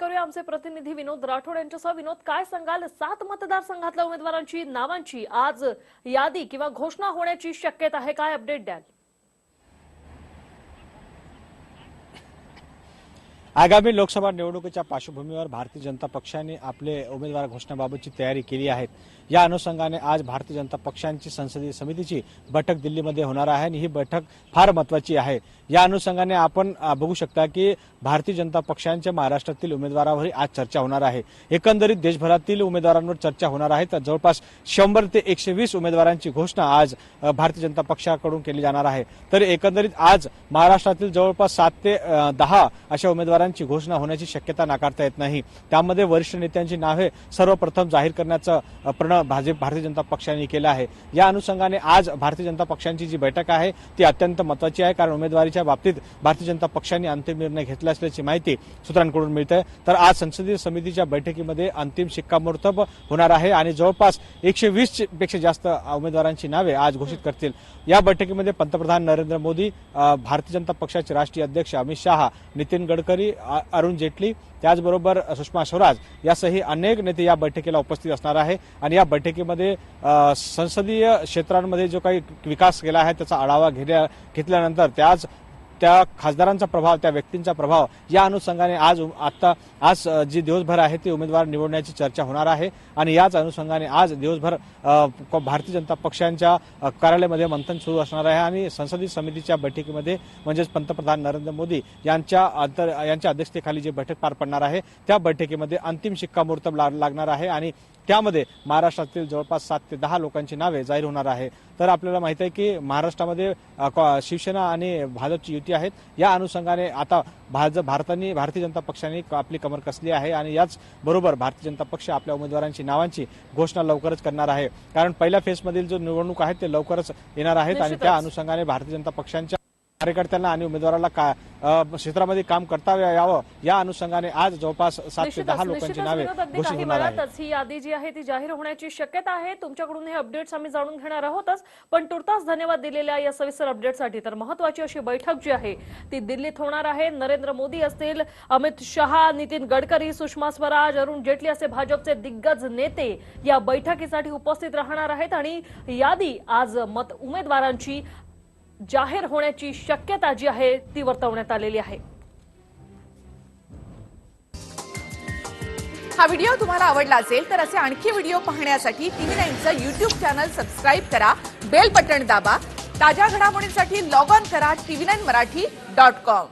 करूया आमचे प्रतिनिधी विनोद राठोड यांच्यासह. विनोद काय सांगाल? सात मतदारसंघातल्या उमेदवारांची नावांची आज यादी किंवा घोषणा होण्याची शक्यता आहे. काय अपडेट द्याल? आगामी लोकसभा निवडणुकीच्या पार्श्वभूमीवर भारतीय जनता पक्षाने आपले उमेदवार घोषणाबाबतची तयारी केली आहे. या अनुषंगाने आज भारतीय जनता पक्षांची संसदीय समितीची बैठक दिल्लीमध्ये होणार आहे आणि ही बैठक फार महत्वाची आहे. या अनुषंगाने आपण बघू शकता की भारतीय जनता पक्षांच्या महाराष्ट्रातील उमेदवारावरही आज चर्चा होणार आहे. एकंदरीत देशभरातील उमेदवारांवर चर्चा होणार आहे. तर जवळपास शंभर ते एकशे वीस उमेदवारांची घोषणा आज भारतीय जनता पक्षाकडून केली जाणार आहे. तर एकंदरीत आज महाराष्ट्रातील जवळपास सात ते दहा अशा उमेदवारांची घोषणा होण्याची शक्यता नाकारता येत नाही. त्यामध्ये वरिष्ठ नेत्यांची नावे सर्वप्रथम जाहीर करण्याचं प्रणव प्रण भाजप भारतीय जनता पक्षाने केलं आहे. या अनुषंगाने आज भारतीय जनता पक्षांची जी बैठक आहे ती अत्यंत महत्वाची आहे. कारण उमेदवारीच्या बाबतीत भारतीय जनता पक्षाने अंतिम निर्णय घेतला असल्याची माहिती सूत्रांकडून मिळते. तर आज संसदीय समितीच्या बैठकीमध्ये अंतिम शिक्कामोर्तब होणार आहे आणि जवळपास एकशे वीसपेक्षा जास्त उमेदवारांची नावे आज घोषित करतील. या बैठकीमध्ये पंतप्रधान नरेंद्र मोदी भारतीय जनता पक्षाचे राष्ट्रीय अध्यक्ष अमित शहा नितीन गडकरी अरुण जेटली त्याचबरोबर सुषमा स्वराज यासही अनेक नेते या बैठकीला उपस्थित असणार आहे. आणि या बैठकीमध्ये संसदीय क्षेत्रांमध्ये जो काही विकास केला आहे त्याचा आढावा घेण्या घेतल्यानंतर त्याच त्या खासदारांचा प्रभाव त्या व्यक्तींचा प्रभाव या अनुषंगाने आज आता आज जी दिवसभर आहे ती उमेदवार निवडण्याची चर्चा होणार आहे. आणि याच अनुषंगाने आज दिवसभर भारतीय जनता पक्षांच्या कार्यालयामध्ये मंथन सुरू असणार आहे. आणि संसदीय समितीच्या बैठकीमध्ये म्हणजेच पंतप्रधान नरेंद्र मोदी यांच्या अंतर यांच्या अध्यक्षतेखाली जी बैठक पार पडणार आहे त्या बैठकीमध्ये अंतिम शिक्कामोर्तब लागणार आहे. आणि त्यामध्ये महाराष्ट्रातील जवळपास सात ते दहा लोकांची नावे जाहीर होणार आहे. तर आपल्याला माहीत आहे की महाराष्ट्रामध्ये शिवसेना आणि भाजपची युती आहेत या अनुषंगाने आता भाजप भारताने भारतीय जनता पक्षाने आपली कमर कसली आहे आणि याच बरोबर भारतीय जनता पक्ष आपल्या उमेदवारांची नावांची घोषणा लवकरच करणार आहे कारण पहिल्या फेजमधील जो निवडणूक आहेत ते लवकरच येणार आहेत आणि त्या. अनुषंगाने भारतीय जनता पक्षांच्या कार्यकर्त्यांना आणि उमेदवाराला का क्षेत्रामध्ये काम करता यावं या अनुषंगाने आज जवळपास सात ते दहा लोकांची नावे घोषित होणार ही यादी जी आहे ती जाहीर होण्याची शक्यता आहे. तुमच्याकडून हे अपडेट्स आम्ही जाणून घेणार आहोतच. पण तुर्तास धन्यवाद दिलेल्या या सविस्तर अपडेटसाठी तर महत्वाची अशी बैठक जी आहे ती दिल्लीत होणार आहे. नरेंद्र मोदी असतील अमित शहा नितीन गडकरी सुषमा स्वराज अरुण जेटली असे भाजपचे दिग्गज नेते या बैठकीसाठी उपस्थित राहणार आहेत. आणि यादी आज मत उमेदवारांची जाहीर होण्याची शक्यता जी आहे ती वर्तवण्यात आलेली आहे. हा व्हिडिओ तुम्हाला आवडला असेल तर असे आणखी व्हिडिओ पाहण्यासाठी टीव्ही नाईनचं युट्यूब चॅनल सबस्क्राईब करा बेल बटन दाबा ताज्या घडामोडींसाठी लॉग ऑन करा TV nine Marathi dot com.